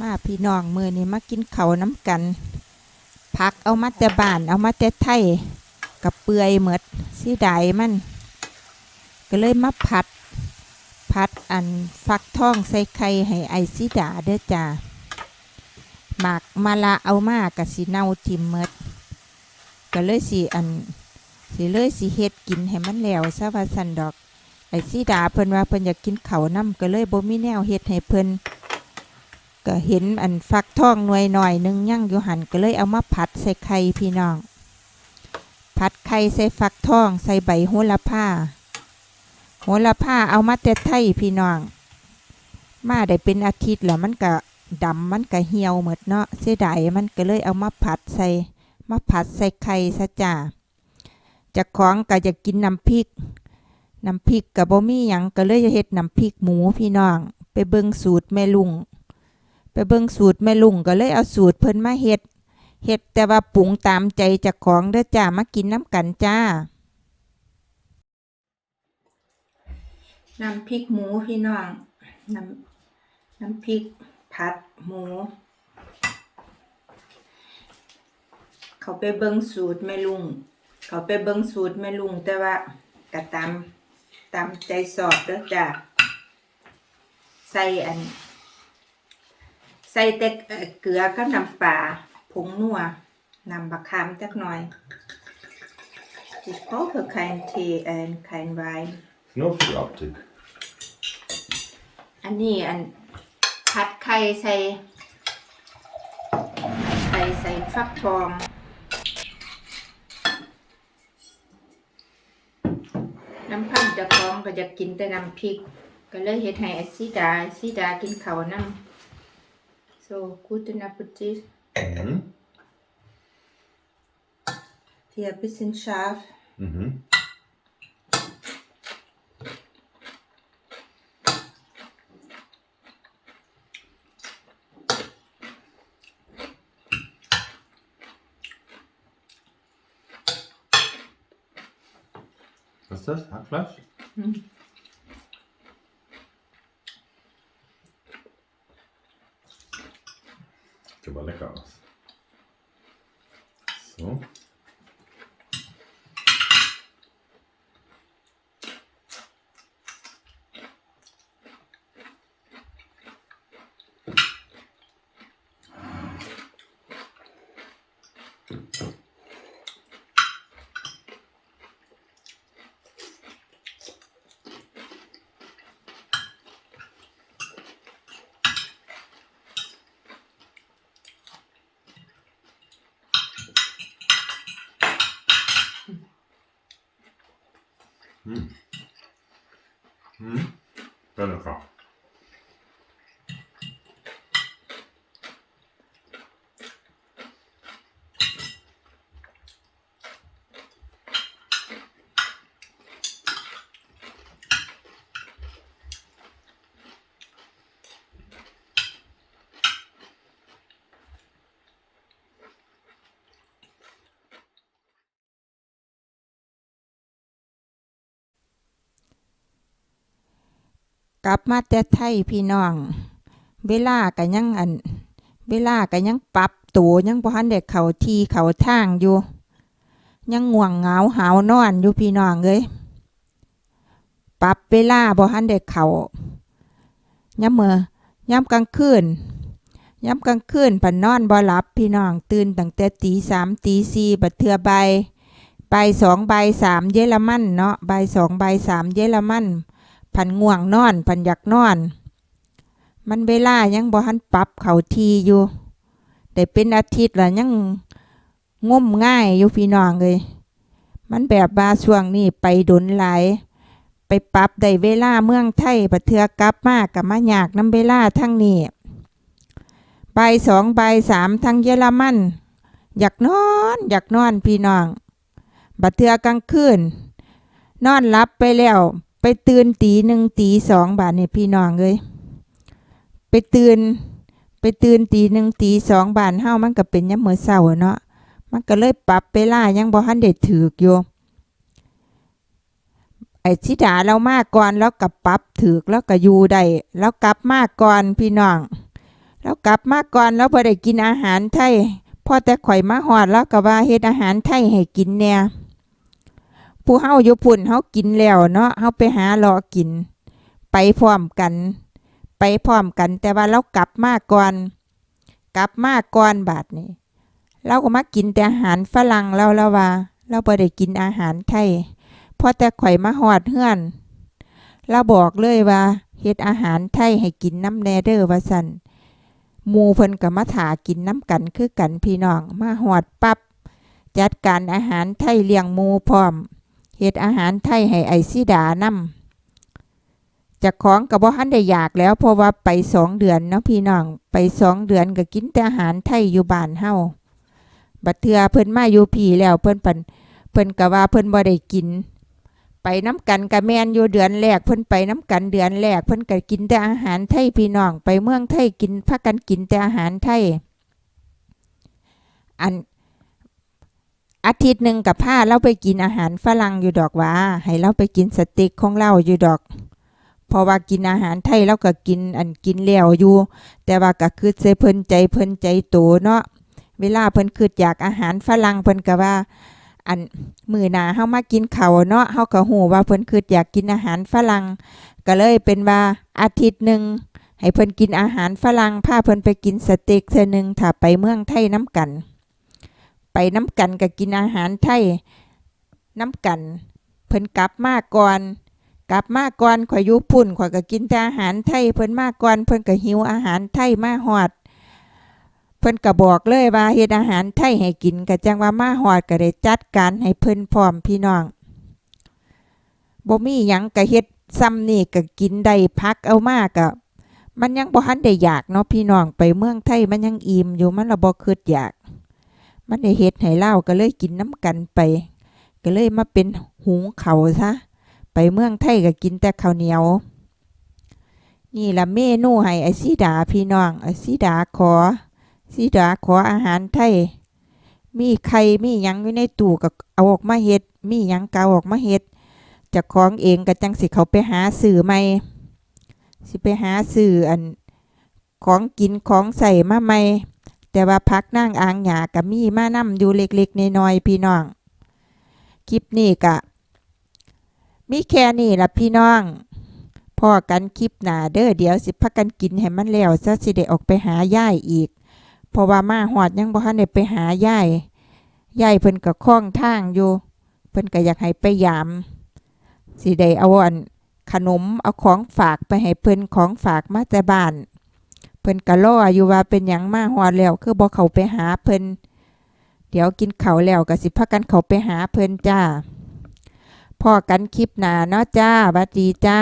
มาพี่น้องมือนี้มากินเขาน้ำกันพักเอามาแต่บ้านเอามาแต่ไทยกับเปื่อยเหมดสีดายมัน ก็เลยมาผัด ผัดอันฟักทองใส่ไข่ให้ไอซิดาเด้อจ้าหมักมาละเอามากกับสีเน่าทิมเมดก็เลยสีอันสีเลยสีเฮ็ดกินให้มันแล้วซะว่าสันดอก ไอซิดาเพิ่นว่าเพิ่นอยากกินเขาน้ำก็เลยบ่มีแนวเฮ็ดให้เพิ่น ก็เห็นอันฟักทองหน่วยหน่อยหนึงย่างอยู่หันก็เลยเอามาผัดใส่ไข่พี่น้อง ผัดไข่ใส่ฟักทองใส่ใบโหระพาโหระพาเอามาแต่ไทยพี่น้อง มาได้เป็นอาทิตย์แล้วมันก็ดำมันก็เหี่ยวหมดเนาะเสียดายมันก็เลยเอามาผัดใส่มาผัดใส่ไข่ซะจ้าจากของก็จะกินน้ำพริกน้ำพริกกับบ่มีหยังก็เลยจะเฮ็ดน้ำพริกหมูพี่น้อง ไปเบิ่งสูตรแม่ลุง ไปเบิ่งสูตรแม่ลุงก็เลยเอาสูตรเพิ่นมาเฮ็ดเฮ็ดแต่ว่าปรุงตามใจจากของเด้อจ้ามากินน้ำกันจ้าน้ำพริกหมูพี่น้อง น้ำน้ำพริกผัดหมู เขาไปเบิ่งสูตรแม่ลุง เขาไปเบิ่งสูตรแม่ลุง แต่ว่าก็ตามตามใจสอบเด้อจ้าใส่อัน ส่แต่เอ่อเกลือกับน้ำปลาผงนัวนำบักขามจักหน่อย Ich brauche kein Tee, äh, kein Wein. Knopflapptig. อันนี้อันผัดไข่ใส่ใส่ใส่ฟักทองน้ำพันจะคล้องก็จะกินแต่น้ำพริก ก็เลยเฮ็ดให้ไอซิดาไอซิดากินข้าวน้ำ so guten Appetit Mhm. hier ein bisschen scharf Mhm. Was ist das? Hackfleisch? Mhm. the comments. Minecraft. กลับมาแต่ไทยพี่น้อง เวลาก็ยังอัน เวลาก็ยังปรับตัวยังบ่ทันได้เขาทีเขาทางอยู่ ยังง่วงเหงาหาวนอนอยู่พี่น้องเอ้ยปรับเวลาบ่ทันได้เขายามมื้อยามกลางคืนยามกลางคืนปันนอนบ่หลับพี่น้องตื่นตั้งแต่ตีสามตีสี่บัดเทื่อบ่ายบ่ายสองใบสามเยอรมันเนาะใบสองใบสามเยอรมัน พันง่วงนอนพันอยากนอน มันเวลายังบ่ทันปรับเขาทีอยู่ได้เป็นอาทิตย์แล้วยังงมง่ายอยู่พี่น้องเลย มันแบบว่าช่วงนี้ไปดนหลายไปปรับได้เวลาเมืองไทยประเทือกลับมากกับมาอยากน้ำเวลาทั้งนี้ใบสองใบสามทั้งเยอรมันอยากนอนอยากนอนพี่น้องบัดเทือกลางคืนนอนหลับไปแล้ว ไปตื่นตีหนึ่งตีสองบาทเนี่ยพี่น้องเลยไปตื่นไปตื่นตีหนึ่งตีสองบาทเฮามันก็เป็นยามมื้อเช้าเนาะมันก็เลยปรับเวลายังบ่ทันได้ถูกอยู่ไอ้ชิดาเรามาก่อนแล้วก็ปรับถูกแล้วก็อยู่ได้แล้วกลับมาก่อนพี่น้องแล้วกลับมาก่อนแล้วบ่ได้กินอาหารไทยพอแต่ข่อยมาฮอดแล้วก็ว่าเฮ็ดอาหารไทยให้กินแหน่ย ผู้เฮาอยู่พุ่นเฮากินแล้วเนาะเฮาไปหารอกิน ไปพร้อมกัน ไปพร้อมกัน แต่ว่าเรากลับมาก่อน กลับมาก่อนบาดนี้เราก็มากินแต่อาหารฝรั่งแล้วแล้วว่าเราบ่ได้กินอาหารไทยพอแต่ข่อยมาฮอดเฮือนเราบอกเลยว่าเฮ็ดอาหารไทยให้กินน้ำแนเด้อว่าซั่นหมูเพิ่นก็มาถากินน้ำกันคือกันพี่น้อง มาฮอดปับ๊บจัดการอาหารไทยเลี้ยงหมูพร้อม เฮ็ดอาหารไทยให้ไอซิดานำจากของกับว่าหันได้อยากแล้วเพราะว่าไปสองเดือนเนาะพี่น้องไปสองเดือนก็กินแต่อาหารไทยอยู่บ้านเฮาบัดเทือเพิ่นมาอยู่พี่แล้วเพิ่นปันเพิ่นก็ว่าเพิ่นบ่ได้กิน ไปน้ำกันกับแมนอยู่เดือนแรกเพิ่นไปน้ำกันเดือนแรกเพิ่นก็กินแต่อาหารไทยพี่น้องไปเมืองไทยกินพากันกินแต่อาหารไทยอัน อาทิตย์หนึ่งกับผ้าเราไปกินอาหารฝรั่งอยู่ดอกว่า ให้เราไปกินสเต็กของเราอยู่ดอกเพราะว่ากินอาหารไทยเราก็กินอันกินแล้วอยู่ แต่ว่าก็คือใส่เพิ่นใจเพิ่นใจโตเนาะเวลาเพิ่นคืออยากอาหารฝรั่งเพิ่นก็ว่า อันมื้อหน้าเฮามากินข้าวเนาะเฮาก็ฮู้ว่าเพิ่นคืออยากกินอาหารฝรั่งก็เลยเป็นว่าอาทิตย์หนึ่งให้เพิ่นกินอาหารฝรั่งพาเพิ่นไปกินสเต็กเทื่อหนึงถ้าไปเมืองไทยน้ำกัน ไปน้ำกันก็กินอาหารไทยน้ำกัน เพิ่นกลับมาก่อน กลับมาก่อนข่อยอยู่พุ่นข่อยก็กินแต่อาหารไทย เพิ่นมาก่อนเพิ่นก็หิวอาหารไทยมาฮอด เพิ่นก็บอกเลยว่าเฮ็ดอาหารไทยให้กินก็จังว่ามาฮอดก็ได้จัดการให้เพิ่นพร้อมพี่น้องบ่มีหยังก็เฮ็ดซ้ำนี่ก็กินได้พักเอามาก็มันยังบ่ทันได้อยากเนาะพี่น้องไปเมืองไทยมันยังอิ่มอยู่มันละบ่คิดอยาก มันได้เฮ็ดให้เล่าก็เลยกินน้ำกันไป ก็เลยมาเป็นหุงเขาซะ ไปเมืองไทยก็กินแต่ข้าวเหนียว นี่ละเมนูให้ไอซีดาพี่น้องไอซีดาขอซีดาขออาหารไทย มีไข่มีหยังอยู่ในตู้ก็เอาออกมาเฮ็ด มีหยังก็เอาออกมาเฮ็ดเจากของเองก็จังสิเขาไปหาสื่อใหม่สิไปหาสื่ออันของกินของใส่มาใหม่ แต่ว่าพักนั่งอ่างหยากับมีมานํอยู่เล็กๆน้อยๆพี่น้อง คลิปนี้กะมีแค่นี้ละพี่น้องพอกันคลิปหนาเด้อเดี๋ยวสิพักกันกินให้มันแล้วซะสิได้ออกไปหาย่ายอีก เพราะว่ามาหอดยังบ่ทันได้ไปหาย่ายย่ายเพิ่นก็คล้องทางอยู่ เพิ่นก็อยากให้ไปยาม สิได้เอาอันขนมเอาของฝากไปให้เพิ่นของฝากมาแต่บ้าน พิ่นก็รออยู่ว่าเป็นหยังมาฮอดแล้วคือบ่เข้าไปหาเพิ่นเดี๋ยวกินข้าวแล้วก็สิพากันเข้าไปหาเพิ่นจ้าพอกันคลิปหน้าเนาะจ้าบัดดีจ้า